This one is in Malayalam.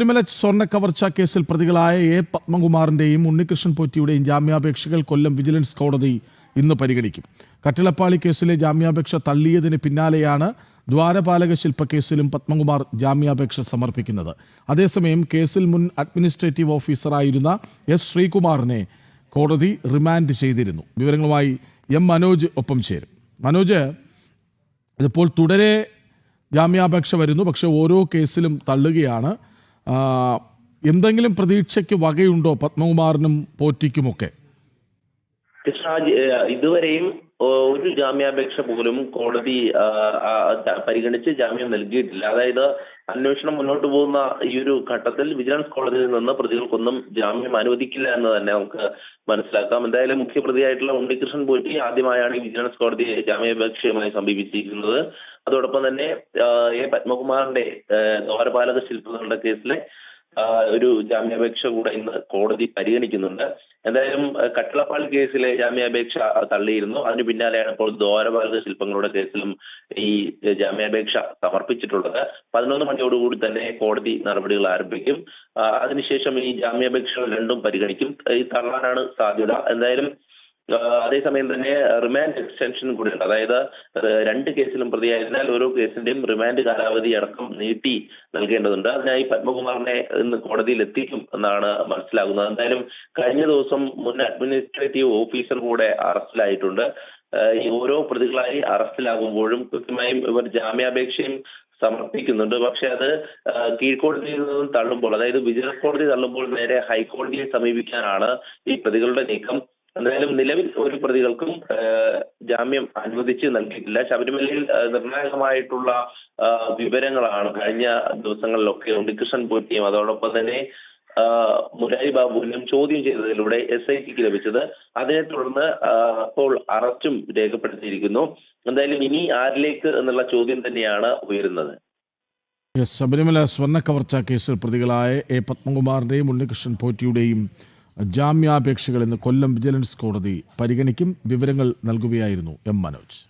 ശബരിമല സ്വർണ കവർച്ചാ കേസിൽ പ്രതികളായ എ പത്മകുമാറിന്റെയും ഉണ്ണികൃഷ്ണൻ പോറ്റിയുടെയും ജാമ്യാപേക്ഷകൾ കൊല്ലം വിജിലൻസ് കോടതി ഇന്ന് പരിഗണിക്കും. കട്ടിളപ്പാളി കേസിലെ ജാമ്യാപേക്ഷ തള്ളിയതിന് പിന്നാലെയാണ് ദ്വാരപാലക ശില്പ കേസിലും പത്മകുമാർ ജാമ്യാപേക്ഷ സമർപ്പിക്കുന്നത്. അതേസമയം കേസിൽ മുൻ അഡ്മിനിസ്ട്രേറ്റീവ് ഓഫീസറായിരുന്ന എസ് ശ്രീകുമാറിനെ കോടതി റിമാൻഡ് ചെയ്തിരുന്നു. വിവരങ്ങളുമായി എം മനോജ് ഒപ്പം ചേരും. മനോജ് ഇതിപ്പോൾ തുടരെ ജാമ്യാപേക്ഷ വരുന്നു. പക്ഷേ ഓരോ കേസിലും തള്ളുകയാണ്. എന്തെങ്കിലും പ്രതീക്ഷയ്ക്ക് വകയുണ്ടോ പത്മകുമാറിനും പോറ്റിക്കുമൊക്കെ? ഇതുവരെയും ഒരു ജാമ്യാപേക്ഷ പോലും കോടതി പരിഗണിച്ച് ജാമ്യം നൽകിയിട്ടില്ല. അതായത് അന്വേഷണം മുന്നോട്ട് പോകുന്ന ഈ ഒരു ഘട്ടത്തിൽ വിജിലൻസ് കോടതിയിൽ നിന്ന് പ്രതികൾക്കൊന്നും ജാമ്യം അനുവദിക്കില്ല എന്ന് തന്നെ നമുക്ക് മനസ്സിലാക്കാം. എന്തായാലും മുഖ്യപ്രതിയായിട്ടുള്ള ഉണ്ണികൃഷ്ണൻ പോറ്റി ആദ്യമായാണ് ഈ വിജിലൻസ് കോടതിയെ ജാമ്യാപേക്ഷയുമായി സമീപിച്ചിരിക്കുന്നത്. അതോടൊപ്പം തന്നെ എ പത്മകുമാറിന്റെ ദ്വാരപാലക ശില്പങ്ങളുടെ കേസിലെ ഒരു ജാമ്യാപേക്ഷ കൂടെ ഇന്ന് കോടതി പരിഗണിക്കുന്നുണ്ട്. എന്തായാലും ആഹ് കട്ടിളപ്പാൽ കേസിലെ ജാമ്യാപേക്ഷ തള്ളിയിരുന്നു. അതിന് പിന്നാലെയാണ് ഇപ്പോൾ ദ്വാരപാലക ശില്പങ്ങളുടെ കേസിലും ഈ ജാമ്യാപേക്ഷ സമർപ്പിച്ചിട്ടുള്ളത്. പതിനൊന്ന് മണിയോടുകൂടി തന്നെ കോടതി നടപടികൾ ആരംഭിക്കും. അതിനുശേഷം ഈ ജാമ്യാപേക്ഷകൾ രണ്ടും പരിഗണിക്കും. ഈ തള്ളാനാണ് സാധ്യത. എന്തായാലും അതേസമയം തന്നെ റിമാൻഡ് എക്സ്റ്റൻഷൻ കൂടിയുണ്ട്. അതായത് രണ്ട് കേസിലും പ്രതിയായതിനാൽ ഓരോ കേസിന്റെയും റിമാൻഡ് കാലാവധി അടക്കം നീട്ടി നൽകേണ്ടതുണ്ട്. അതിനായി പത്മകുമാറിനെ ഇന്ന് കോടതിയിൽ എത്തിക്കും എന്നാണ് മനസ്സിലാകുന്നത്. എന്തായാലും കഴിഞ്ഞ ദിവസം മുൻ അഡ്മിനിസ്ട്രേറ്റീവ് ഓഫീസർ കൂടെ അറസ്റ്റിലായിട്ടുണ്ട്. ഈ ഓരോ പ്രതികളായി അറസ്റ്റിലാകുമ്പോഴും കൃത്യമായും ഇവർ ജാമ്യാപേക്ഷയും സമർപ്പിക്കുന്നുണ്ട്. പക്ഷെ അത് കീഴ്ക്കോടതിയിൽ നിന്നും തള്ളുമ്പോൾ അതായത് വിജിലൻസ് കോടതി തള്ളുമ്പോൾ നേരെ ഹൈക്കോടതിയെ സമീപിക്കാനാണ് ഈ പ്രതികളുടെ നീക്കം. എന്തായാലും നിലവിൽ ഒരു പ്രതികൾക്കും ജാമ്യം അനുവദിച്ച് നൽകിയിട്ടില്ല. ശബരിമലയിൽ നിർണായകമായിട്ടുള്ള വിവരങ്ങളാണ് കഴിഞ്ഞ ദിവസങ്ങളിലൊക്കെ ഉണ്ണികൃഷ്ണൻ പോറ്റിയും അതോടൊപ്പം തന്നെ മുരാരി ബാബുവിനും ചോദ്യം ചെയ്തതിലൂടെ എസ് ഐ ടിക്ക് ലഭിച്ചത്. അതിനെ തുടർന്ന് അപ്പോൾ അറസ്റ്റും രേഖപ്പെടുത്തിയിരിക്കുന്നു. എന്തായാലും ഇനി ആരിലേക്ക് എന്നുള്ള ചോദ്യം തന്നെയാണ് ഉയരുന്നത്. ശബരിമല സ്വർണ കവർച്ച കേസിൽ പ്രതികളായ എ പത്മകുമാറിന്റെയും ഉണ്ണികൃഷ്ണൻ പോറ്റിയുടെയും ജാമ്യാപേക്ഷകൾ ഇന്ന് കൊല്ലം വിജിലൻസ് കോടതി പരിഗണിക്കും വിവരങ്ങൾ നൽകുകയായിരുന്നു എം മനോജ്.